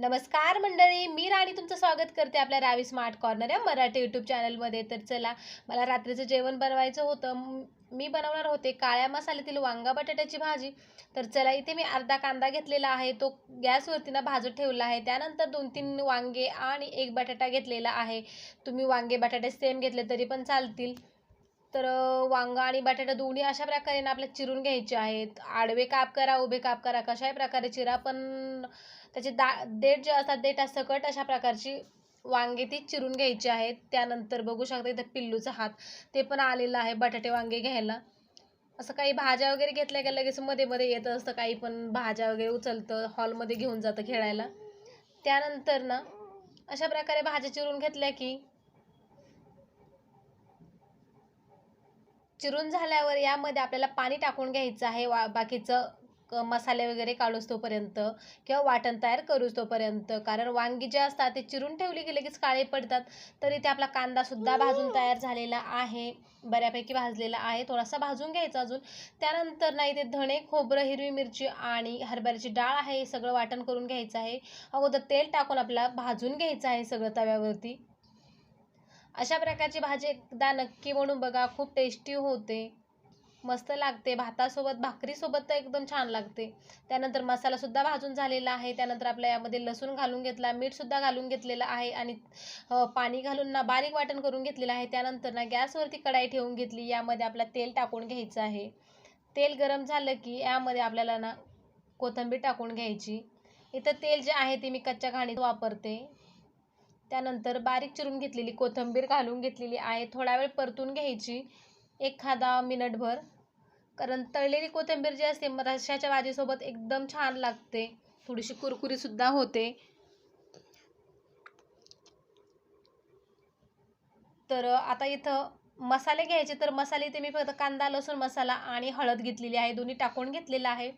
नमस्कार मंडळी मी राणी तुमचं स्वागत करते आपल्या रावी स्मार्ट कॉर्नर या मराठी यूट्यूब चॅनलमध्ये तर चला मला रात्रीचं जेवण बनवायचं होतं. मी बनवणार होते काळ्या मसाल्यातील वांगा बटाट्याची भाजी. तर चला इथे मी अर्धा कांदा घेतलेला आहे. तो गॅसवरती ना भाजत ठेवला आहे. त्यानंतर दोन तीन वांगे आणि एक बटाटा घेतलेला आहे. तुम्ही वांगे बटाटे सेम घेतले तरी पण चालतील. तर वांगा आणि बटाटा दोन्ही अशा प्रकारे ना आपल्या चिरून घ्यायचे आहेत. आडवे काप करा उभे काप करा कशाही प्रकारे चिरा पण त्याचे दा देठ जे असतात देठ सकट अशा प्रकारची वांगे ती चिरून घ्यायची आहेत. त्यानंतर बघू शकता इथं पिल्लूचा हात ते पण आलेलं आहे बटाटे वांगे घ्यायला. असं काही भाज्या वगैरे घेतल्या का लगेच मध्ये मध्ये येत असतं काही पण भाज्या वगैरे उचलतं हॉलमध्ये घेऊन जातं खेळायला. त्यानंतर ना अशा प्रकारे भाज्या चिरून घेतल्या की चिरून झाल्यावर यामध्ये आपल्याला पाणी टाकून घ्यायचं आहे वा बाकीचं क- मसाले वगैरे काढूस तोपर्यंत किंवा वाटण तयार करूस तोपर्यंत. कारण वांगी जे असतात ते चिरून ठेवली की लगेच काळे पडतात. तरी ते आपला कांदा सुद्धा भाजून तयार झालेला आहे. बऱ्यापैकी भाजलेला आहे. थोडासा भाजून घ्यायचा अजून. त्यानंतर ना इथे धणे खोबरं हिरवी मिरची आणि हरभऱ्याची डाळ आहे. हे सगळं वाटण करून घ्यायचं आहे. अगोदर तेल टाकून आपल्याला भाजून घ्यायचं आहे सगळं तव्यावरती. अशा प्रकारची भाजी एकदा नक्की म्हणून बघा. खूप टेस्टी होते. मस्त लागते. भातासोबत भाकरीसोबत तर एकदम छान लागते. त्यानंतर मसालासुद्धा भाजून झालेला आहे. त्यानंतर आपल्या यामध्ये लसूण घालून घेतला मीठसुद्धा घालून घेतलेलं आहे आणि पाणी घालून ना बारीक वाटण करून घेतलेलं आहे. त्यानंतर ना गॅसवरती कढाई ठेवून घेतली. यामध्ये आपला तेल टाकून घ्यायचं आहे. तेल गरम झालं की यामध्ये आपल्याला ना कोथिंबीर टाकून घ्यायची. इथं तेल जे आहे ते मी कच्च्या घाणीत वापरते. त्यानंतर बारीक चिरून घेतलेली कोथिंबीर घालून घेतलेली आहे. थोडा वेळ परतून घ्यायची. एखादा मिनटभर. कारण तळलेली कोथिंबीर जी असते रश्याच्या भाजीसोबत एकदम छान लागते. थोडीशी कुरकुरीसुद्धा होते. तर आता इथं मसाले घ्यायचे. तर मसाले ते मी फक्त कांदा लसूण मसाला आणि हळद घेतलेली आहे. दोन्ही टाकून घेतलेलं आहे.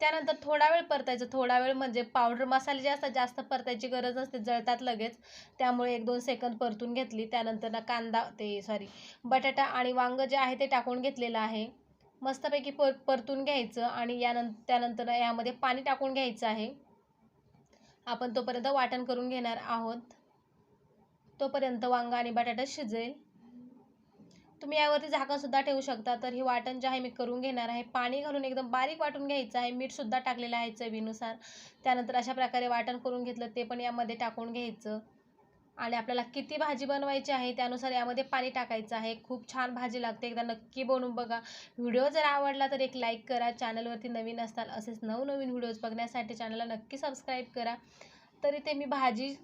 त्यानंतर थोडा वेळ परतायचं. थोडा वेळ म्हणजे पावडर मसाले जे असतात जास्त परतायची गरज नसते जळतात लगेच. त्यामुळे एक दोन सेकंद परतून घेतली. त्यानंतर ना कांदा ते सॉरी बटाटा आणि वांगं जे आहे ते टाकून घेतलेलं आहे. मस्तपैकी पर परतून घ्यायचं आणि यानं त्यानंतर यामध्ये पाणी टाकून घ्यायचं आहे. आपण तोपर्यंत वाटण करून घेणार आहोत. तोपर्यंत वांगा आणि बटाटा शिजेल. तुम्ही यावरती झाकणसुद्धा ठेवू शकता. तर हे वाटण जे आहे मी करून घेणार आहे. पाणी घालून एकदम बारीक वाटून घ्यायचं आहे. मीठसुद्धा टाकलेलं आहे चवीनुसार. त्यानंतर अशा प्रकारे वाटण करून घेतलं ते पण यामध्ये टाकून घ्यायचं. आणि आपल्याला किती भाजी बनवायची आहे त्यानुसार यामध्ये पाणी टाकायचं आहे. खूप छान भाजी लागते. एकदा नक्की बनवून बघा. व्हिडिओ जर आवडला तर एक लाईक करा. चॅनलवरती नवीन असताल असेच नवनवीन व्हिडिओज बघण्यासाठी चॅनलला नक्की सबस्क्राईब करा. तरी ते मी भाजी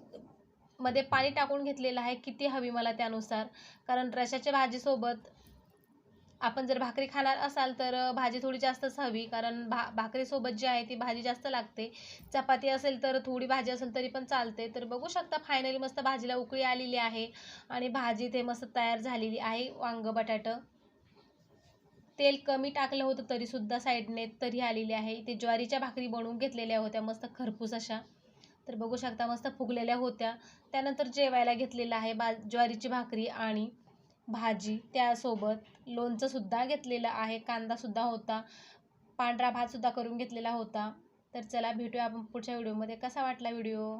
मध्ये पाणी टाकून घेतलेलं आहे किती हवी मला त्यानुसार? कारण रशाच्या भाजीसोबत आपण जर भाकरी खाणार असाल तर भाजी थोडी जास्तच हवी. कारण भा भाकरीसोबत जी आहे ती भाजी जास्त लागते. चपाती असेल तर थोडी भाजी असेल तरी पण चालते. तर बघू शकता फायनली मस्त भाजीला उकळी आलेली आहे आणि भाजी ते मस्त तयार झालेली आहे वांग बटाटं. तेल कमी टाकलं होतं तरीसुद्धा साईडने तरी आलेली आहे. ते ज्वारीच्या भाकरी बनवून घेतलेल्या होत्या मस्त खरपूस अशा. तर बघू शकता मस्त फुगलेल्या होत्या. त्यानंतर जेवायला घेतलेलं आहे बा ज्वारीची भाकरी आणि भाजी. त्यासोबत लोणचंसुद्धा घेतलेलं आहे. कांदासुद्धा होता. पांढरा भातसुद्धा करून घेतलेला होता. तर चला भेटूया आपण पुढच्या व्हिडिओमध्ये कसा वाटला व्हिडिओ